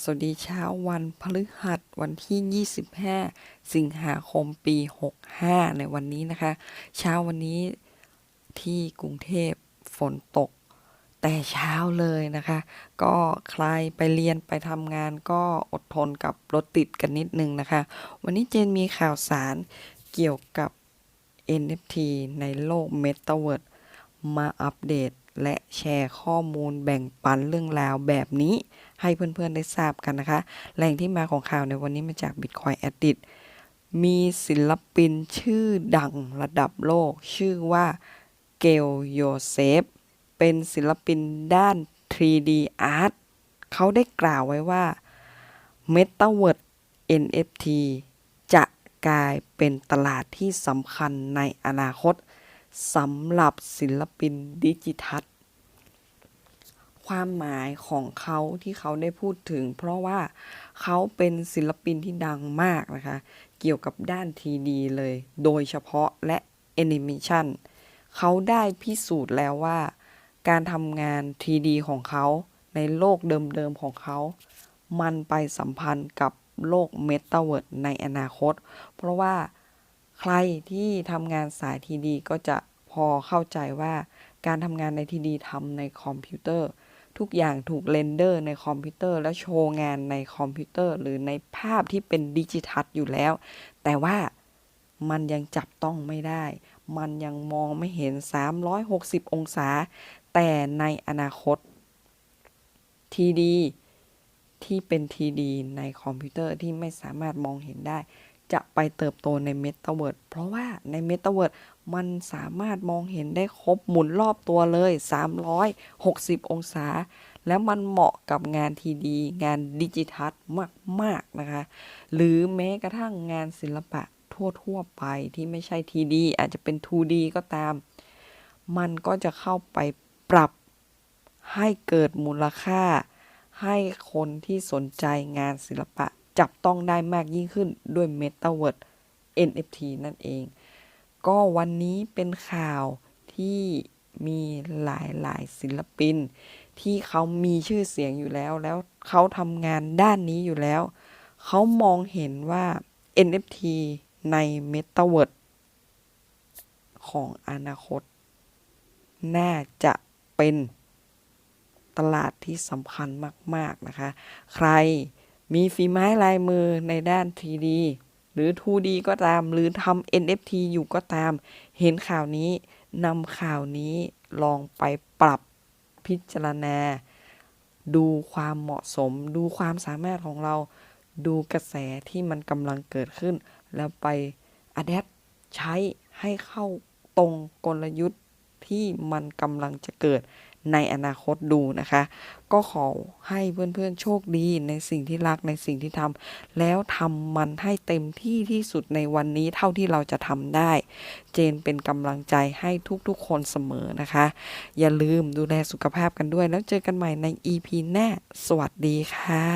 สวัสดีเช้าวันพฤหัสวันที่ 25 สิงหาคมปี 65 ในวันนี้นะคะ เช้าวันนี้ที่กรุงเทพฝนตก แต่เช้าเลยนะคะ ก็ใครไปเรียนไปทำงานก็อดทนกับรถติดกันนิดนึงนะคะ วันนี้เจนมีข่าวสารเกี่ยวกับ NFT ในโลก Metaverse มาอัปเดต และแชร์ข้อมูลแบ่งปันเรื่องราวแบบนี้ให้เพื่อนๆได้ทราบกันนะคะ แหล่งที่มาของข่าวในวันนี้มาจาก Bitcoin Edit มีศิลปินชื่อดังระดับโลก ชื่อว่าเกลโยเซฟ เป็นศิลปินด้าน 3D Art เขาได้กล่าวไว้ว่า Metaverse NFT จะกลายเป็นตลาดที่สำคัญในอนาคต สำหรับศิลปินดิจิทัลความหมายของเขาที่เขาได้พูดถึง เพราะว่าเขาเป็นศิลปินที่ดังมากนะคะ เกี่ยวกับด้าน 3D เลย โดยเฉพาะและแอนิเมชันเขาได้พิสูจน์แล้วว่า การทำงาน 3D ของเขาในโลกเดิมๆของเขา มันไปสัมพันธ์กับโลกเมตาเวิร์ดในอนาคต เพราะว่า ใครที่ทำงานสาย 3D ก็จะพอเข้าใจว่าการทำงานใน 3D ทำในคอมพิวเตอร์ ทุกอย่างถูกเรนเดอร์ในคอมพิวเตอร์ และโชว์งานในคอมพิวเตอร์ หรือในภาพที่เป็นดิจิทัลอยู่แล้ว แต่ว่ามันยังจับต้องไม่ได้ มันยังมองไม่เห็น 360 องศา แต่ในอนาคต 3D ที่เป็น 3D ในคอมพิวเตอร์ที่ไม่สามารถมองเห็นได้ จะไปเติบโตในเมตาเวิร์ดเพราะว่าในเมตาเวิร์ดมันสามารถมองเห็นได้ครบหมุนรอบตัวเลย 360 องศา แล้วมันเหมาะกับงานทีดี งานดิจิทัลมาก ๆ นะคะ หรือแม้กระทั่งงานศิลปะทั่ว ๆ ไปที่ไม่ใช่ 3D อาจจะเป็น 2D ก็ตาม มันก็จะเข้าไปปรับให้เกิดมูลค่า ให้คนที่สนใจงานศิลปะ จับต้องได้มากยิ่งขึ้นด้วย Metaverse NFT นั่นเอง ก็วันนี้เป็นข่าวที่มีหลายหลายศิลปิน ที่เขามีชื่อเสียงอยู่แล้ว แล้วเขาทำงานด้านนี้อยู่แล้ว เขามองเห็นว่า NFT ใน Metaverse ของอนาคต น่าจะเป็นตลาดที่สำคัญมาก ๆ นะคะ ใคร มีฝีไม้ลายมือในด้าน 3D หรือ 2D ก็ตาม หรือทำ NFT อยู่ก็ตาม เห็นข่าวนี้นำข่าวนี้ลองไปปรับพิจารณา ดูความเหมาะสม ดูความสามารถของเรา ดูกระแสที่มันกำลังเกิดขึ้น แล้วไปอัดแอปใช้ให้เข้าตรงกลยุทธ์ที่มันกำลังจะเกิด ในอนาคตดูนะคะ ก็ขอให้เพื่อนๆโชคดีในสิ่งที่รักในสิ่งที่ทำแล้วทำมันให้เต็มที่ที่สุดในวันนี้เท่าที่เราจะทำได้ เจนเป็นกำลังใจให้ทุกๆคนเสมอนะคะ อย่าลืมดูแลสุขภาพกันด้วย แล้วเจอกันใหม่ใน EP หน้า สวัสดีค่ะ